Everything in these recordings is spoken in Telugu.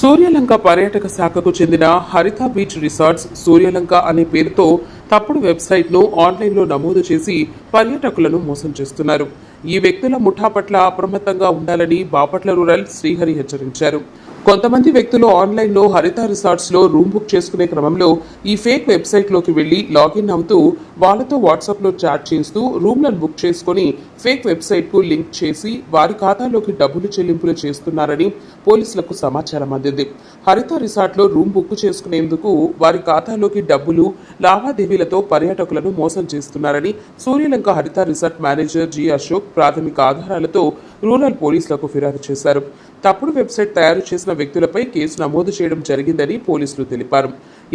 సూర్యలంక పర్యాటక శాఖకు చెందిన హరిత బీచ్ రిసార్ట్స్ సూర్యలంక అనే పేరుతో తప్పుడు వెబ్సైట్ను ఆన్లైన్లో నమోదు చేసి పర్యాటకులను మోసం చేస్తున్నారు. ఈ వ్యక్తుల ముఠా పట్ల అప్రమత్తంగా ఉండాలని బాపట్ల రూరల్ శ్రీహరి హెచ్చరించారు. కొంతమంది వ్యక్తులు ఆన్లైన్లో హరిత రిసార్ట్స్లో రూమ్ బుక్ చేసుకునే క్రమంలో ఈ ఫేక్ వెబ్సైట్లోకి వెళ్ళి లాగిన్ అవుతూ వాళ్ళతో వాట్సాప్లో చాట్ చేస్తూ రూమ్లను బుక్ చేసుకొని ఫేక్ వెబ్సైట్కు లింక్ చేసి వారి ఖాతాలోకి డబ్బులు చెల్లింపులు చేస్తున్నారని పోలీసులకు సమాచారం అందింది. హరిత రిసార్ట్లో రూమ్ బుక్ చేసుకునేందుకు వారి ఖాతాలోకి డబ్బులు లావాదేవీలతో పర్యాటకులను మోసం చేస్తున్నారని Suryalanka Haritha resort manager G Ashok ప్రాథమిక ఆధారాలతో రూరల్ పోలీసులకు ఫిర్యాదు చేశారు. తప్పుడు వెబ్సైట్ తయారు చేసిన వ్యక్తులపై కేసు నమోదు చేయడం జరిగిందని పోలీసులు తెలిపారు.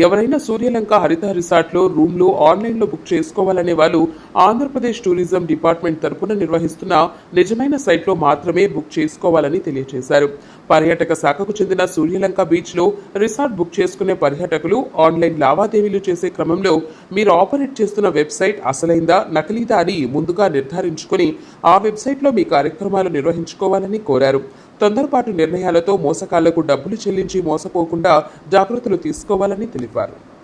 ఎవరైనా సూర్యలంక హరిత రిసార్ట్లో రూమ్లు ఆన్లైన్లో బుక్ చేసుకోవాలనే వాళ్ళు ఆంధ్రప్రదేశ్ టూరిజం డిపార్ట్మెంట్ తరపున నిర్వహిస్తున్న నిజమైన సైట్లో మాత్రమే బుక్ చేసుకోవాలని తెలియజేశారు. పర్యాటక శాఖకు చెందిన సూర్యలంక బీచ్లో రిసార్ట్ బుక్ చేసుకునే పర్యాటకులు ఆన్లైన్ లావాదేవీలు చేసే క్రమంలో మీరు ఆపరేట్ చేస్తున్న వెబ్సైట్ అసలైందా నకిలీదా అని ముందుగా నిర్ధారించుకొని ఆ వెబ్సైట్లో మీ కార్యక్రమాలు నిర్వహించుకోవాలని కోరారు. తొందరపాటు నిర్ణయాలతో మోసకాళ్ళకు డబ్బులు చెల్లించి మోసపోకుండా జాగ్రత్తలు తీసుకోవాలని తెలిపారు.